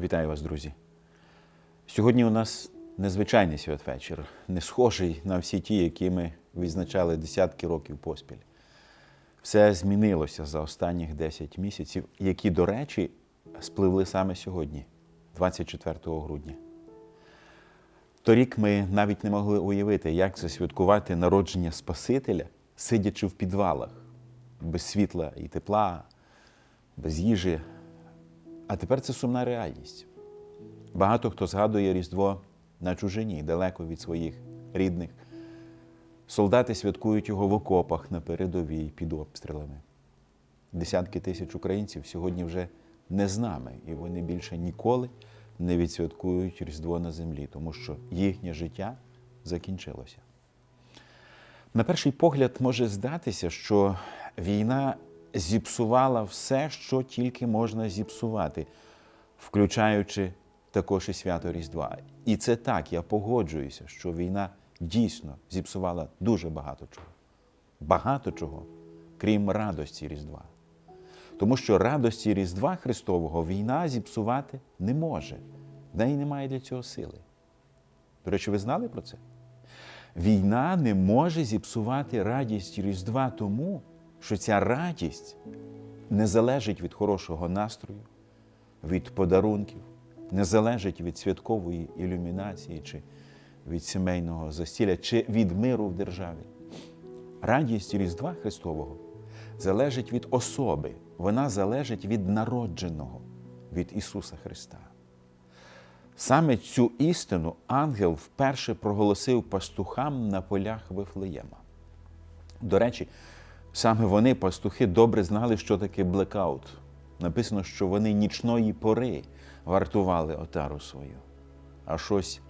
Вітаю вас, друзі. Сьогодні у нас незвичайний святвечір, не схожий на всі ті, які ми відзначали десятки років поспіль. Все змінилося за останніх 10 місяців, які, до речі, спливли саме сьогодні, 24 грудня. Торік ми навіть не могли уявити, як це святкувати народження Спасителя, сидячи в підвалах, без світла і тепла, без їжі. А тепер це сумна реальність. Багато хто згадує Різдво на чужині, далеко від своїх рідних. Солдати святкують його в окопах на передовій під обстрілами. Десятки тисяч українців сьогодні вже не з нами, і вони більше ніколи не відсвяткують Різдво на землі, тому що їхнє життя закінчилося. На перший погляд може здатися, що війна зіпсувала все, що тільки можна зіпсувати, включаючи також і свято Різдва. І це так, я погоджуюся, що війна дійсно зіпсувала дуже багато чого. Багато чого, крім радості Різдва. Тому що радості Різдва Христового війна зіпсувати не може. В неї немає для цього сили. До речі, ви знали про це? Війна не може зіпсувати радість Різдва тому, що ця радість не залежить від хорошого настрою, від подарунків, не залежить від святкової ілюмінації, чи від сімейного застілля, чи від миру в державі. Радість Різдва Христового залежить від особи, вона залежить від народженого, від Ісуса Христа. Саме цю істину ангел вперше проголосив пастухам на полях Вифлеєма. До речі, саме вони, пастухи, добре знали, що таке блекаут. Написано, що вони нічної пори вартували отару свою. А щось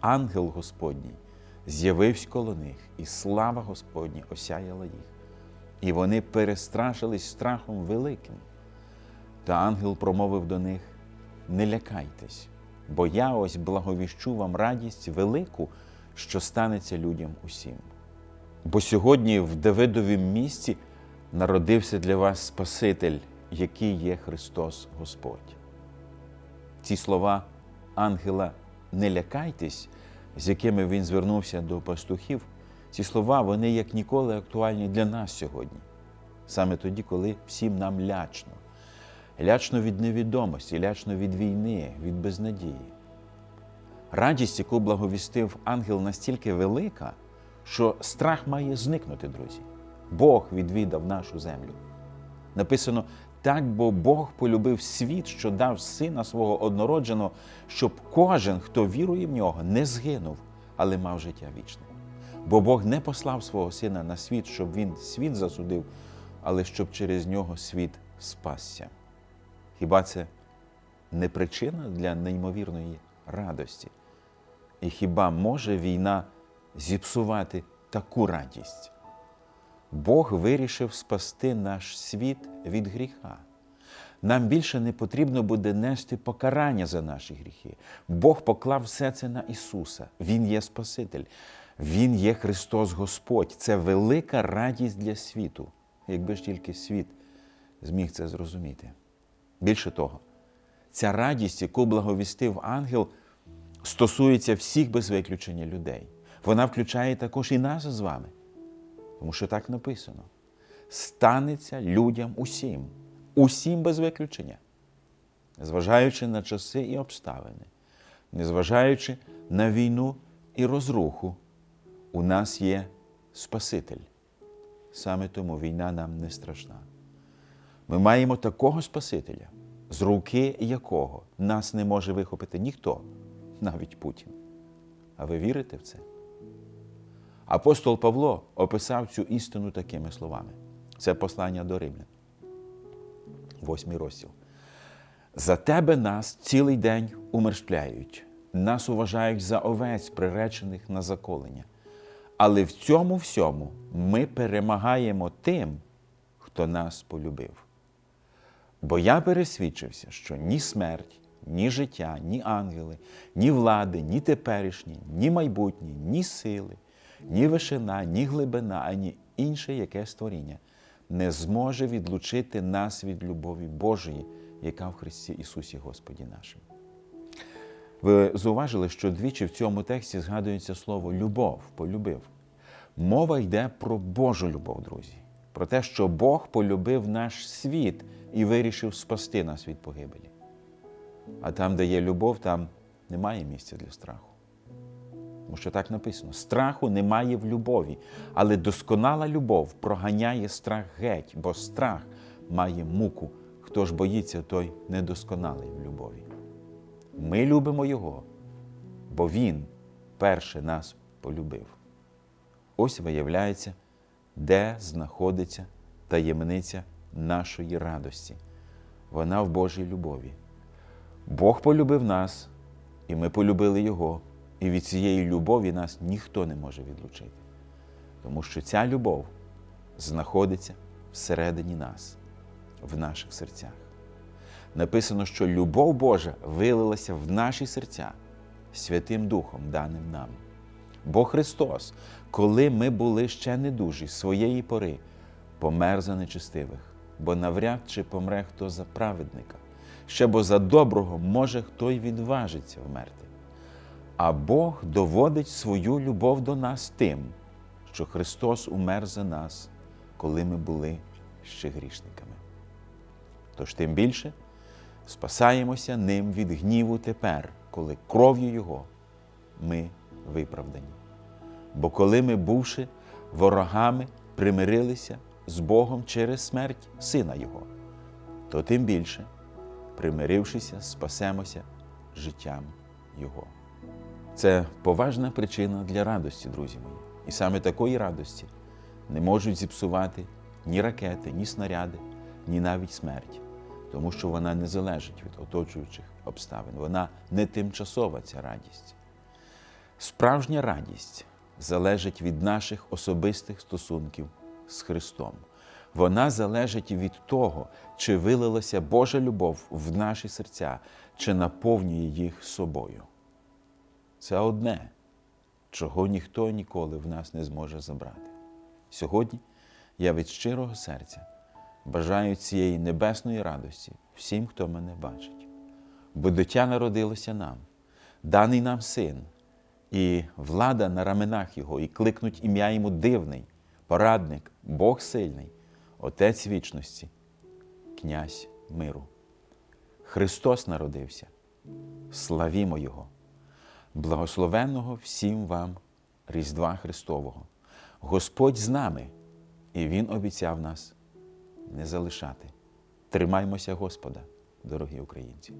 ангел Господній з'явився коло них, і слава Господня осяяла їх. І вони перестрашились страхом великим. Та ангел промовив до них: не лякайтесь, бо я ось благовіщу вам радість велику, що станеться людям усім. Бо сьогодні в Давидовім місті народився для вас Спаситель, який є Христос Господь. Ці слова ангела не лякайтесь, з якими він звернувся до пастухів, ці слова вони як ніколи актуальні для нас сьогодні, саме тоді, коли всім нам лячно. Лячно від невідомості, лячно від війни, від безнадії. Радість, яку благовістив ангел, настільки велика, що страх має зникнути, друзі. Бог відвідав нашу землю. Написано так, бо Бог полюбив світ, що дав сина свого однородженого, щоб кожен, хто вірує в нього, не згинув, але мав життя вічне. Бо Бог не послав свого сина на світ, щоб він світ засудив, але щоб через нього світ спасся. Хіба це не причина для неймовірної радості? І хіба може війна зіпсувати таку радість? Бог вирішив спасти наш світ від гріха. Нам більше не потрібно буде нести покарання за наші гріхи. Бог поклав все це на Ісуса. Він є Спаситель, Він є Христос Господь. Це велика радість для світу, якби ж тільки світ зміг це зрозуміти. Більше того, ця радість, яку благовістив ангел, стосується всіх без виключення людей. Вона включає також і нас з вами. Тому що так написано: станеться людям усім, усім без виключення, незважаючи на часи і обставини, незважаючи на війну і розруху, у нас є Спаситель. Саме тому війна нам не страшна. Ми маємо такого Спасителя, з руки якого нас не може вихопити ніхто, навіть Путін. А ви вірите в це? Апостол Павло описав цю істину такими словами. Це послання до римлян. Восьмий розділ. За тебе нас цілий день умершпляють, нас уважають за овець, приречених на заколення. Але в цьому всьому ми перемагаємо тим, хто нас полюбив. Бо я пересвідчився, що ні смерть, ні життя, ні ангели, ні влади, ні теперішні, ні майбутні, ні сили, ні вишина, ні глибина, ані інше яке створіння не зможе відлучити нас від любові Божої, яка в Христі Ісусі Господі нашим. Ви зауважили, що двічі в цьому тексті згадується слово любов, полюбив. Мова йде про Божу любов, друзі, про те, що Бог полюбив наш світ і вирішив спасти нас від погибелі. А там, де є любов, там немає місця для страху. Тому що так написано: страху немає в любові, але досконала любов проганяє страх геть, бо страх має муку. Хто ж боїться, той недосконалий в любові. Ми любимо Його, бо Він перше нас полюбив. Ось виявляється, де знаходиться таємниця нашої радості. Вона в Божій любові. Бог полюбив нас, і ми полюбили Його. І від цієї любові нас ніхто не може відлучити. Тому що ця любов знаходиться всередині нас, в наших серцях. Написано, що любов Божа вилилася в наші серця Святим Духом, даним нам. Бо Христос, коли ми були ще недужі своєї пори, помер за нечестивих, бо навряд чи помре хто за праведника, ще бо за доброго може хто й відважиться вмерти. А Бог доводить свою любов до нас тим, що Христос умер за нас, коли ми були ще грішниками. Тож тим більше спасаємося ним від гніву тепер, коли кров'ю Його ми виправдані. Бо коли ми, бувши ворогами, примирилися з Богом через смерть Сина Його, то тим більше, примирившися, спасемося життям Його. Це поважна причина для радості, друзі мої. І саме такої радості не можуть зіпсувати ні ракети, ні снаряди, ні навіть смерть, тому що вона не залежить від оточуючих обставин. Вона не тимчасова ця радість. Справжня радість залежить від наших особистих стосунків з Христом. Вона залежить від того, чи вилилася Божа любов в наші серця, чи наповнює їх собою. Це одне, чого ніхто ніколи в нас не зможе забрати. Сьогодні я від щирого серця бажаю цієї небесної радості всім, хто мене бачить. Бо дитя народилося нам, даний нам син, і влада на раменах Його, і кликнуть ім'я йому дивний, порадник, Бог сильний, Отець вічності, князь миру. Христос народився. Славімо Його! Благословенного всім вам Різдва Христового. Господь з нами, і Він обіцяв нас не залишати. Тримаймося Господа, дорогі українці.